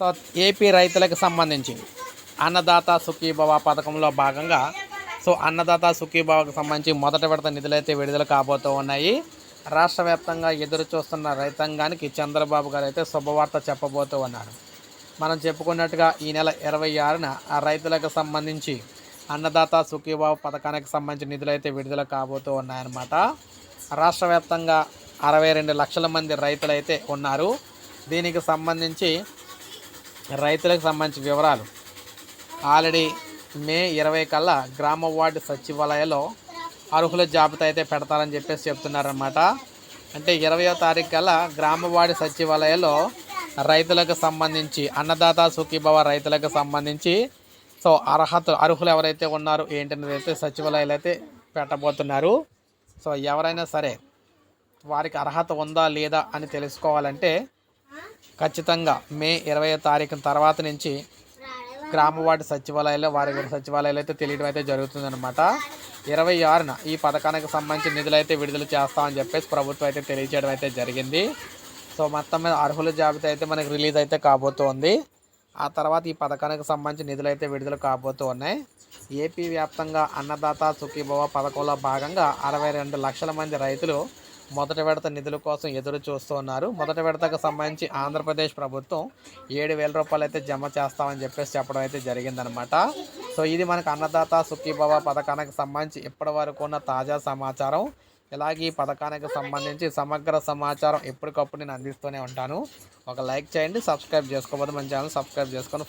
So AP రైతులకు సంబంధించి అన్నదాత సుఖీభవ పథకంలో భాగంగా సో అన్నదాత సుఖీభవకు సంబంధించి మొదటి విడత నిధులైతే విడుదల కాబోతూ ఉన్నాయి. రాష్ట్ర వ్యాప్తంగా ఎదురు చూస్తున్న రైతాంగానికి చంద్రబాబు గారు అయితే శుభవార్త చెప్పబోతూ ఉన్నారు. మనం చెప్పుకున్నట్టుగా ఈ నెల ఇరవై ఆరున ఆ రైతులకు సంబంధించి అన్నదాత సుఖీభావ పథకానికి సంబంధించి నిధులు అయితే విడుదల కాబోతూ ఉన్నాయన్నమాట. రాష్ట్ర వ్యాప్తంగా అరవై రెండు లక్షల మంది రైతులు ఉన్నారు. దీనికి సంబంధించి రైతులకు సంబంధించిన వివరాలు. ఆల్రెడీ మే ఇరవై కల్లా గ్రామ వార్డు సచివాలయంలో అర్హుల జాబితా అయితే పెడతారని చెప్పేసి చెప్తున్నారన్నమాట. అంటే ఇరవయో తారీఖు కల్లా గ్రామ వార్డు సచివాలయంలో రైతులకు సంబంధించి అన్నదాత సుఖీభవ రైతులకు సంబంధించి సో అర్హత అర్హులు ఎవరైతే ఉన్నారో ఏంటనేది అయితే సచివాలయాలు అయితే పెట్టబోతున్నారు. సో ఎవరైనా సరే వారికి అర్హత ఉందా లేదా అని తెలుసుకోవాలంటే ఖచ్చితంగా మే ఇరవై తారీఖు తర్వాత నుంచి గ్రామ సచివాలయాల్లో వారి సచివాలయాలు అయితే తెలియడం అయితే జరుగుతుందన్నమాట. ఇరవై ఆరున ఈ పథకానికి సంబంధించి నిధులు అయితే విడుదల చేస్తామని చెప్పేసి ప్రభుత్వం అయితే తెలియజేయడం అయితే జరిగింది. సో మొత్తం మీద అర్హుల జాబితా అయితే మనకి రిలీజ్ అయితే కాబోతోంది. ఆ తర్వాత ఈ పథకానికి సంబంధించి నిధులు అయితే విడుదల కాబోతూ ఉన్నాయి ఏపీ వ్యాప్తంగా అన్నదాత సుఖీభవ పథకంలో భాగంగా అరవై రెండు లక్షల మంది రైతులు మొదటి విడత నిధుల కోసం ఎదురు చూస్తూ ఉన్నారు. మొదటి విడతకు సంబంధించి ఆంధ్రప్రదేశ్ ప్రభుత్వం ఏడు వేల రూపాయలు అయితే జమ చేస్తామని చెప్పేసి చెప్పడం అయితే జరిగిందనమాట సో ఇది మనకు అన్నదాత సుఖీభవ పథకానికి సంబంధించి ఇప్పటి వరకు ఉన్న తాజా సమాచారం. ఇలాగే ఈ పథకానికి సంబంధించి సమగ్ర సమాచారం ఎప్పటికప్పుడు నేను అందిస్తూనే ఉంటాను. ఒక లైక్ చేయండి సబ్స్క్రైబ్ చేసుకోకపోతే మన ఛానల్ సబ్స్క్రైబ్ చేసుకొని